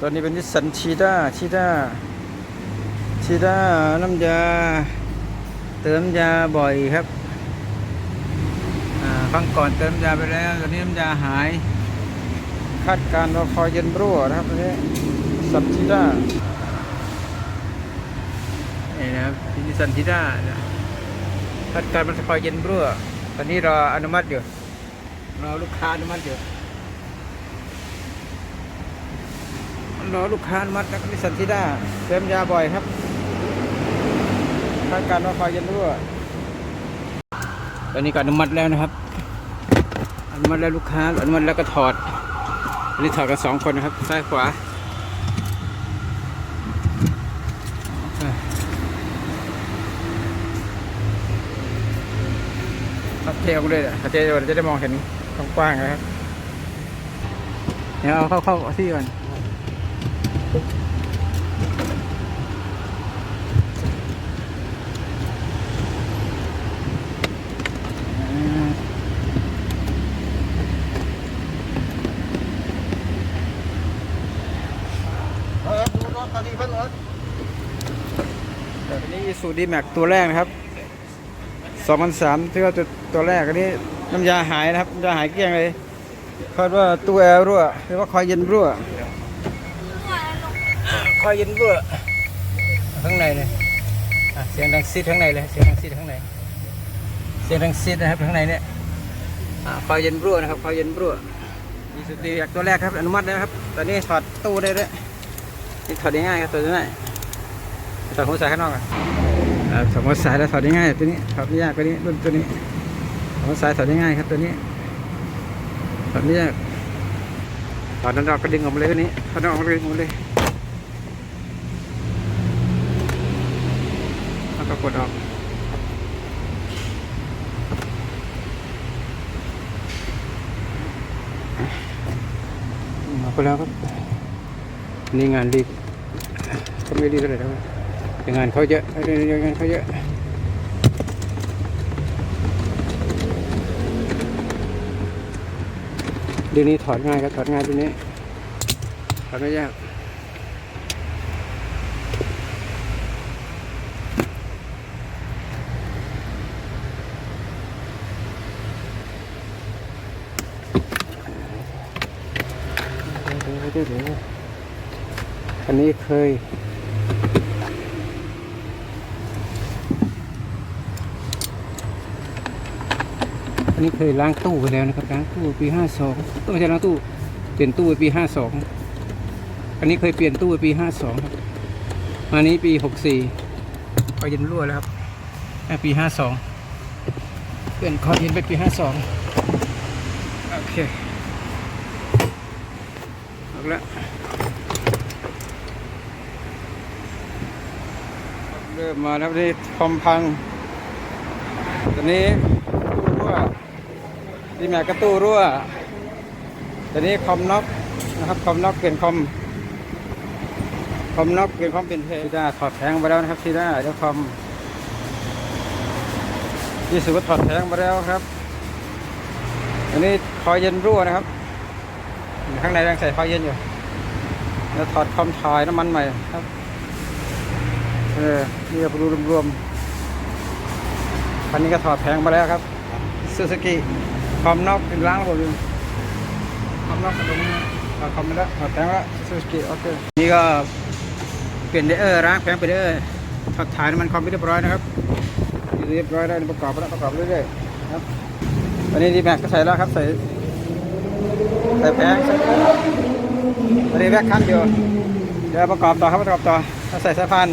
ตอนนี้เป็นนิสสันชีด้าชีด้าชีด้าน้ำยา เติมยาบ่อยครับครั้งก่อนเติมยาไปแล้วตอนนี้น้ำยาหาย คาดการว่าคอยเย็นรั่วนะครับตอนนี้สันชีด้านี่นะครับนิสสันชีด้าคาดการณ์มันคอยเย็นรั่วตอนนี้รออนุมัติอยู่รอลูกค้าอนุมัติอยู่ รอลูกค้าอนุมัตินะครับนิสันทีด้าเติมยาบ่อยครับคาดการณ์ว่าไฟเย็นรั่วตอนนี้ก็อนุมัติแล้วนะครับอนุมัติแล้วลูกค้าอนุมัติแล้วก็ถอดอันนี้ถอดกันสองคนนะครับซ้ายขวาทับเทลงเลยอะทับเทจะได้มองเห็นกว้างๆนะครับ เดี๋ยวเอาเข้าเข้าเอที่ก่อน อันนี้สูดีแม็กตัวแรกนะครับ2003ที่ว่าตัวตัวแรกอันนี้น้ำยาหายนะครับน้ำยาหายเกลี้ยงเลยคาดว่าตัวแอร์รั่วหรือว่าคอยเย็นรั่ว อยเย็นรั่วข้างในเลยเสียงดังซีดข้างในเลยเสียงดังซีดข้างในเสียงดังซีดนะครับข้างในเนี่ยคอยเย็นรั่วนะครับคอยเย็นรั่วมีสูดีแม็กตัวแรกครับอนุมัติแล้วครับตอนนี้ถอดตู้ได้ด้วยนี่ถอดได้ง่ายครับตัวนี้ถอดหัวสายข้างนอกอะอ่าถอดหัวสายแล้วถอดได้ง่ายตัวนี้ถอดไม่ยากตัวนี้รุ่นตัวนี้หัวสายถอดได้ง่ายครับตัวนี้ถอดไม่ยากถอดนั้นออกก็ดึงออกมาเลยตัวนี้ถอดนั้นออกมาเลยดึงออกมาเลยแล้ว ก็กดออกออกไปแล้วครับ นี่งานดีก็ไม่ดีเท่าไหร่แล้วแต่งานเขาเยอะงานเขาเยอะเดี๋ยวนี้ถอดง่ายครับถอดง่ายทีนี้ถอดไม่ยาก อันนี้เคย อันนี้เคยล้างตู้ไปแล้วนะครับล้างตู้ปีห้าสองไม่ใช่ล้างตู้เปลี่ยนตู้ไปปีห้าสองอันนี้เคยเปลี่ยนตู้ไปปีห้าสองครับอันนี้ปีหกสี่คอยเย็นรั่วแล้วครับปีห้าสองเปลี่ยนคอยเย็นไปปีห้าสองโอเค ออกแล้วเริ่มมาแล้วนี่คอมพัง ตอนนี้ตู้รั่วดีแม็กกระตู้รั่ว ตอนนี้คอมน็อกนะครับคอมน็อกเปลี่ยนคอมคอมน็อกเปลี่ยนคอมเป็นเพซีด้าถอดแผงไปแล้วนะครับซีด้าเดี๋ยวคอมยี่สิบว่าถอดแผงไปแล้วครับ อันนี้คอยเย็นรั่วนะครับ ข้างในยังใส่คอเย็นอยู่ แล้วถอดคอมถ่ายน้ำมันใหม่ครับ เออนี่ก็ดูรวมๆคันนี้ก็ถอดแผงมาแล้วครับซูซูกิคอมนอกเป็นล้างระบบอยู่คอมนอกตรงนี้ถอดคอมไปแล้วถอดแผงแล้วซูซูกิโอเคนี่ก็เปลี่ยนเดอร์ล้างแผงไปเดอร์ถอดถ่ายน้ำมันคอมไปเรียบร้อยนะครับเรียบร้อยแล้วประกอบไปแล้วประกอบเรื่อยๆครับตอนนี้ดีแม็กก็ใส่แล้วครับใส่ ใส่แผงใส่ตอนนี้แว็กคันอยู่เดี๋ยวประกอบต่อครับประกอบต่อใส่สายพาน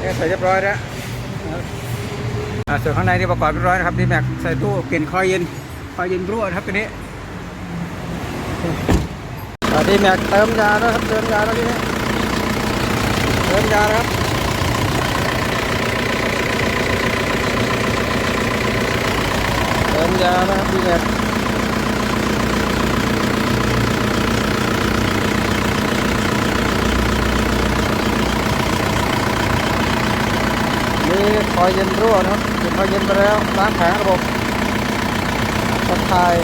นี่ใส่เรียบร้อยแล้วอ่าส่วนข้างในที่ประกอบเรียบร้อยนะครับดีแม็กใส่ตู้เปลี่ยนคอยเย็นคอยเย็นรั่วครับตัวนี้ดีแม็กเติมยาแล้วครับเติมยาแล้วทีนี้เติมยาครับเติมยาแล้วครับดีแม็กนี่ คอยเย็นรั่วนะครับเปลี่ยนคอยเย็นไปแล้วล้างแผงระบบสัทาย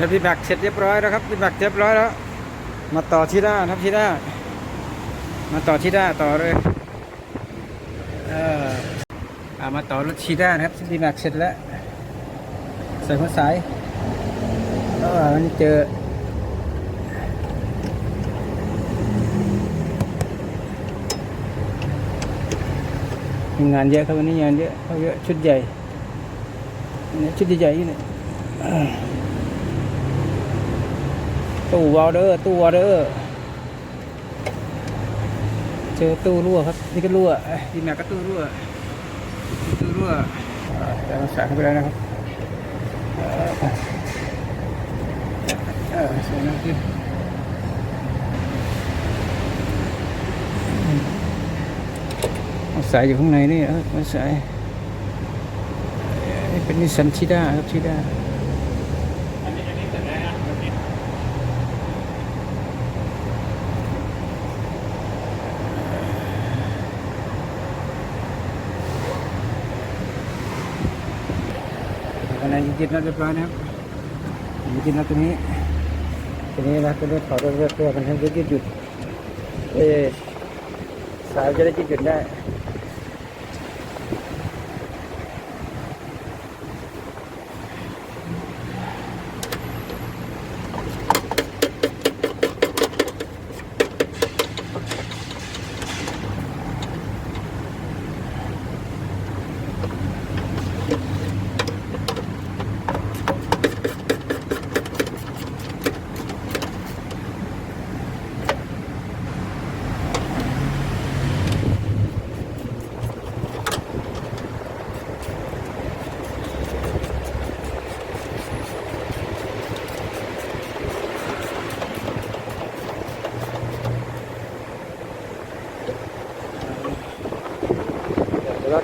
ครับ พี่แม็กเสร็จเรียบร้อยแล้วครับพี่แม็กเรียบร้อยแล้ว มาต่อที่ด้านครับที่ด้ามาต่อที่ด้าต่อเลยเอออามาต่อรถชีด้านะครับพี่แม็กเสร็จแล้วใส่หัวสายเออวันนี้เจอมีงานเยอะครับวันนี้งานเยอะเขาเยอะชุดใหญ่ชุดใหญ่ๆนี่เนี่ย ตู้วอลเดอร์ตู้วอลเดอร์เจอตู้รั่วครับนี่ก็รั่วเอ้ยดีแม็กก็ตู้รั่วนี่ตู้รั่วอ่าแต่มาสายเข้าไปแล้วนะครับเอ่อเออสวยนะพี่เอาสายอยู่ข้างในนี่เออมาสายเอ่อนี่เป็นนิสสันชิด้าครับชิด้า ในยึดน็อตเรียบร้อยนะครับยึดน็อตตัวนี้ทีนี้นะตัวนี้ถอดเรื่อยๆเพื่อมันให้ยืดหยุดเออสายจะได้ยืดหยุดได้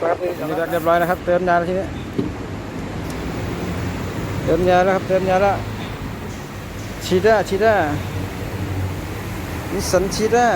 ครับนี่เรียบร้อยนะครับ เติมยาแล้วทีนี้ เติมยาแล้วครับ เติมยาแล้วชีด้าชีด้านิสสันชีด้า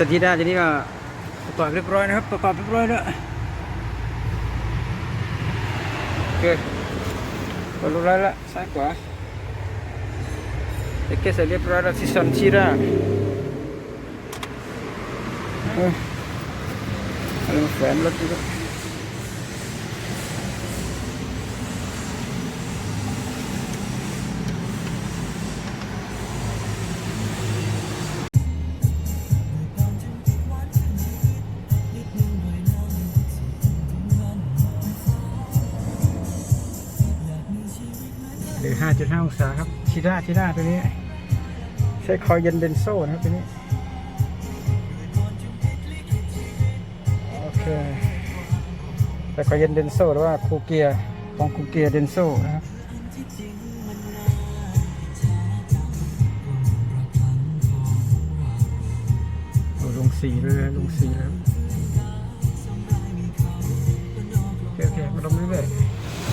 ดิสทีด้าทีนี้ก็ประกอบเรียบร้อยนะครับ ประกอบเรียบร้อยแล้วโอเคเปิดเรียบร้อยแล้วซ้ายขวาเด็กเกสเรียบร้อยแล้วที่สันชีด้าเอ้ยอะไรมาแฝงรถนี่ก็ห 5.5องศาครับชีด้าชีด้าตัวนี้ ใช้คอยเย็นเดนโซ่นะครับตัวนี้ โอเคแต่คอยเย็นเดนโซ่หรือว่าคูเกียร์ของคูเกียร์เดนโซ่นะครับลงสีเลยลงสีเลยครับโอเคโอเคมาลงเรื่อย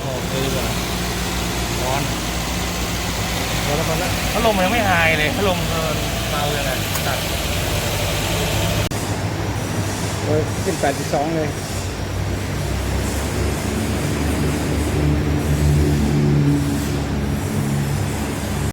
โอเคว่ะร้อน ๆพอ แล้วพอแล้วพัดลมมันยังไม่หายเลยพัดลมเมาเลยนะตัดโอ้ยขึ้น82เลย